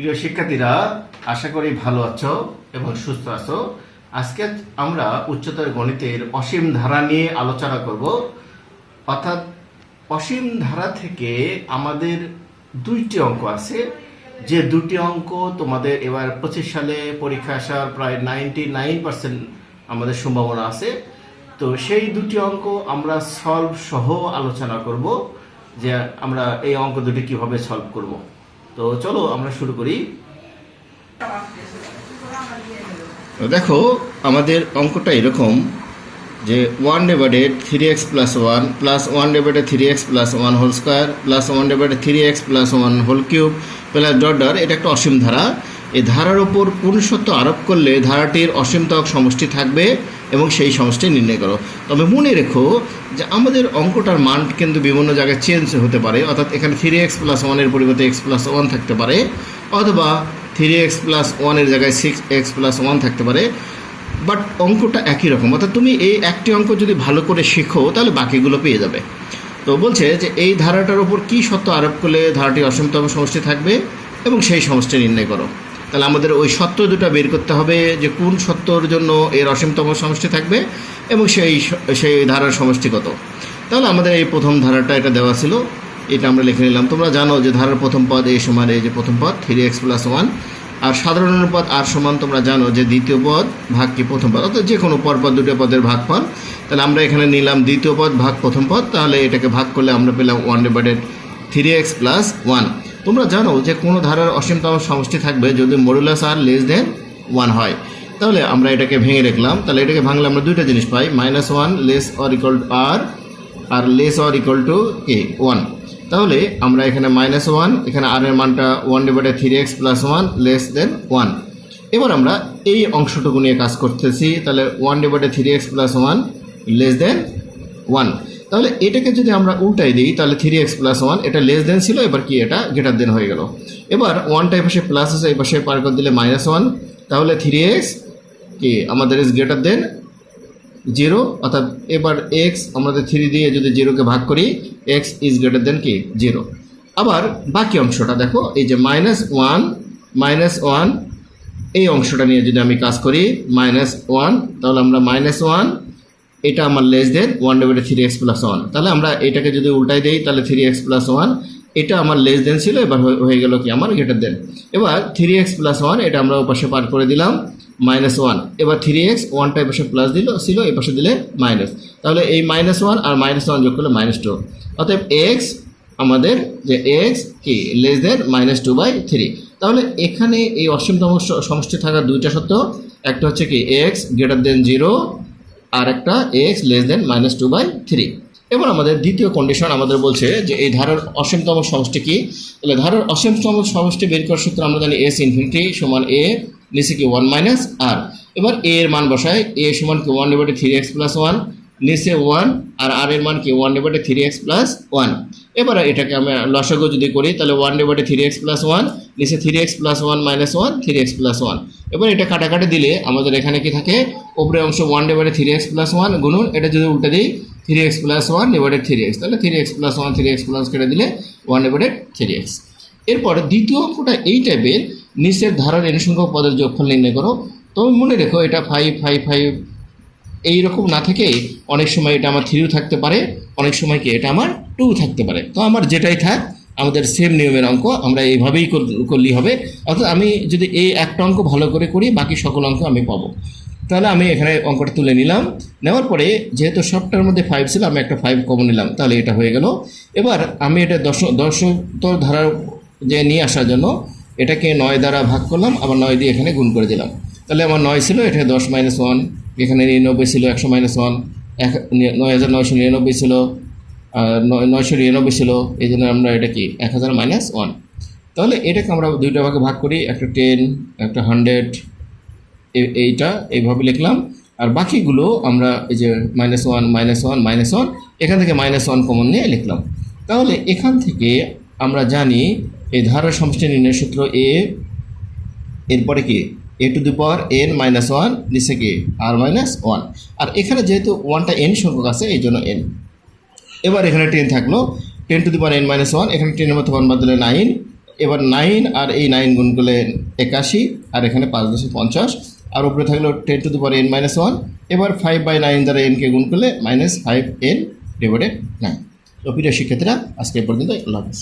প্রিয় শিক্ষার্থীরা, আশা করি ভালো আছো এবং সুস্থ আছো। আজকে আমরা উচ্চতর গণিতের অসীম ধারা নিয়ে আলোচনা করব। অর্থাৎ অসীম ধারা থেকে আমাদের দুইটি অঙ্ক আছে। যে দুটি অঙ্ক তোমাদের এবার পঁচিশ সালে পরীক্ষা আসার প্রায় নাইনটি নাইন পার্সেন্ট আমাদের সম্ভাবনা আছে। তো সেই দুটি অঙ্ক আমরা সলভ সহ আলোচনা করব যে আমরা এই অঙ্ক দুটি কীভাবে সলভ করব। তো চলো আমরা শুরু করি। দেখো, আমাদের অঙ্কটা এরকম যে one divided three x plus one plus one divided three x plus one whole square plus one divided three x plus one whole cube plus dot dot এটা একটা অসীম ধারা। এই ধারার ওপর কোন সত্য আরোপ করলে ধারাটির অসীমতক সমষ্টি থাকবে? এবং সেই সমষ্টি নির্ণয় করো। তবে মনে রেখো যে আমাদের অঙ্কটার মান কিন্তু বিভিন্ন জায়গায় চেঞ্জ হতে পারে। অর্থাৎ এখানে থ্রি এক্স প্লাস ওয়ানের পরিবর্তে এক্স প্লাস ওয়ান থাকতে পারে। অথবা থ্রি এক্স প্লাস ওয়ানের জায়গায় সিক্স এক্স প্লাস ওয়ান থাকতে পারে। বাট অঙ্কটা একই রকম। অর্থাৎ তুমি এই একটি অঙ্ক যদি ভালো করে শেখো, তাহলে বাকিগুলো পেয়ে যাবে। তো বলছে যে এই ধারাটার ওপর কী সত্য আরোপ করলে ধারাটি অসীমতম সমষ্টি থাকবে এবং সেই সমষ্টি নির্ণয় করো। তাহলে আমাদের ওই সত্য দুটো বের করতে হবে যে কোন সত্যর জন্য এর অসীমতম সমষ্টি থাকবে এবং সেই সেই ধারার সমষ্টি কত। তাহলে আমাদের এই প্রথম ধারাটা এটা দেওয়া ছিল, এটা আমরা লিখে নিলাম। তোমরা জানো যে ধারার প্রথম পদ এই সমান এই যে প্রথম পদ থ্রি এক্স প্লাস ওয়ান আর সাধারণ অনুপাত আর সমান তোমরা জানো যে দ্বিতীয় পদ ভাগ কি প্রথম পদ? অর্থাৎ যে কোনো পরপর দুটো পদের ভাগ পদ তাহলে আমরা এখানে নিলাম দ্বিতীয় পদ ভাগ প্রথম পদ, তাহলে এটাকে ভাগ করলে আমরা পেলাম one divided three x plus one তোমরা জানো যে কোনো ধারার অসীমতম সমষ্টি থাকবে যদি modulus r less than one হয়। তাহলে আমরা এটাকে ভেঙে রাখলাম তাহলে এটাকে ভাঙলে আমরা দুইটা জিনিস পাই। Minus one, less or equal to r r less or equal to K? One. তাহলে আমরা এখানে মাইনাস ওয়ান, এখানে আর এর মানটা one divided three x plus one, less than one. এবার আমরা এই অংশটুকু নিয়ে কাজ করতেছি। তাহলে one divided three x plus one, less than one. তাহলে এটাকে যদি আমরা উল্টাই দিই, তাহলে থ্রি এক্স প্লাস ওয়ান এটা লেস দেন ছিল, এবার কি এটা গ্রেটার দেন হয়ে গেল। এবার ওয়ানটা এই পাশে প্লাস আছে এই পাশে পার করে দিলে মাইনাস ওয়ান তাহলে থ্রি এক্স কি? আমাদের ইজ গ্রেটার দেন জিরো অর্থাৎ এবার এক্স আমাদের থ্রি দিয়ে যদি জিরোকে ভাগ করি এক্স ইজ গ্রেটার দেন কি? জিরো আবার বাকি অংশটা দেখো, এই যে মাইনাস ওয়ান মাইনাস ওয়ান এই অংশটা নিয়ে যদি আমি কাজ করি মাইনাস ওয়ান তাহলে আমরা মাইনাস ওয়ান এটা আমার less than one divided three x plus one তাহলে আমরা এটাকে যদি উল্টাই দিই, তাহলে থ্রি এক্স প্লাস ওয়ান এটা আমার লেস দেন ছিল, এবার হয়ে- গেল কি আমার গ্রেটার দেন এবার থ্রি এক্স প্লাস ওয়ান এটা আমরা ওপাশে পার করে দিলাম মাইনাস ওয়ান এবার থ্রি এক্স ওয়ানটা এপাশে প্লাস দিল, ছিল এই পাশে দিলে মাইনাস তাহলে এই মাইনাস ওয়ান আর মাইনাস ওয়ান যোগ করলে মাইনাস টু অতএব এক্স আমাদের যে এক্স কি less than minus two by three তাহলে এখানে এই অসীমতম সমষ্টি থাকার দুইটা সত্য। একটা হচ্ছে কি এক্স গ্রেটার দেন জিরো আর একটা x less than minus two by three এবার আমাদের দ্বিতীয় কন্ডিশন আমাদের বলছে যে এই ধারার অসীমতম সমষ্টি কি? তাহলে ধারার অসীমতম সমষ্টি বের করার সূত্র আমরা জানি এস ইনফিনিটি সমান এ নিচে কি ওয়ান মাইনাস আর এবার এ এর মান বসায় এ সমান কি one divided three x plus one নিচে ওয়ান আর আর এর মান কি one divided three x plus one এবার এটাকে আমরা লসাগু যদি করি, তাহলে one divided three x plus one নিচে three x plus one minus one three x plus one এবার এটা কাটাকাটি দিলে আমাদের এখানে কি থাকে? উপরে অংশ one divided three x plus one গুণন, এটা যদি উল্টে দিই three x plus one divided three x তাহলে three x plus one three x plus কেটে দিলে ওয়ান ডিভাইডেড থ্রি এক্স এরপর দ্বিতীয় অঙ্কটা এই টাইপের নিচের ধারার এন সংখ্যক পদের যোগফল নির্ণয় করো। তবে মনে রেখো এটা ফাইভ ফাইভ ফাইভ এই রকম না থেকে অনেক সময় এটা আমার থ্রিও থাকতে পারে, অনেক সময় কি এটা আমার টু থাকতে পারে। তো আমার যেটাই থাক আমাদের সেম নিয়মের অঙ্ক আমরা এইভাবেই কর- করলেই হবে। অর্থাৎ আমি যদি এই একটা অঙ্ক ভালো করে করি, বাকি সকল অঙ্ক আমি পাবো। তাহলে আমি এখানে অঙ্কটা তুলে নিলাম। নেওয়ার পরে যেহেতু সবটার মধ্যে ফাইভ ছিল, আমি একটা ফাইভ কমন নিলাম। তাহলে এটা হয়ে গেল। এবার আমি এটা দশ, দশতর ধারার যে নিয়ে আসার জন্য, এটাকে নয় দ্বারা ভাগ করলাম, আবার নয় দিয়ে এখানে গুণ করে দিলাম। তাহলে আমার নয় ছিল এটা দশ মাইনাস ওয়ান এখানে নিরানব্বই ছিল, একশো মাইনাস ওয়ান এক, নয় হাজার নয়শো নিরানব্বই ছিল নয়শো নিরানব্বই ছিল, এই জন্য আমরা এটা কি, এক হাজার মাইনাস ওয়ান তাহলে এটাকে আমরা দুইটা ভাগে ভাগ করি, একটা টেন একটা হান্ড্রেড এইটা, এইভাবে লিখলাম। আর বাকিগুলো আমরা এই যে minus one minus one minus one এখান থেকে মাইনাস ওয়ান কমন নিয়ে লিখলাম। তাহলে এখান থেকে আমরা জানি এই ধারার সমষ্টি নির্ণয় সূত্র এ এরপরে কি? A to the power n minus one নিচে কি? আর মাইনাস ওয়ান আর এখানে যেহেতু ওয়ানটা এন সংখ্যক আছে, এই জন্য এন এবার এখানে টেন থাকল। Ten to the power n minus one এখানে টেনের মধ্যে ওয়ান বাদ দিলে নাইন এবার নাইন আর এই নাইন গুণ করলে একাশি, আর এখানে পাঁচ দশে পঞ্চাশ। আর উপরে থাকল ten to the power n minus one এবার ফাইভ বাই নাইন দ্বারা এনকে গুণ করলে minus five n divided nine তো প্রিয় শিক্ষার্থীরা, আজকে পর্যন্ত আল্লাহ হাফিজ।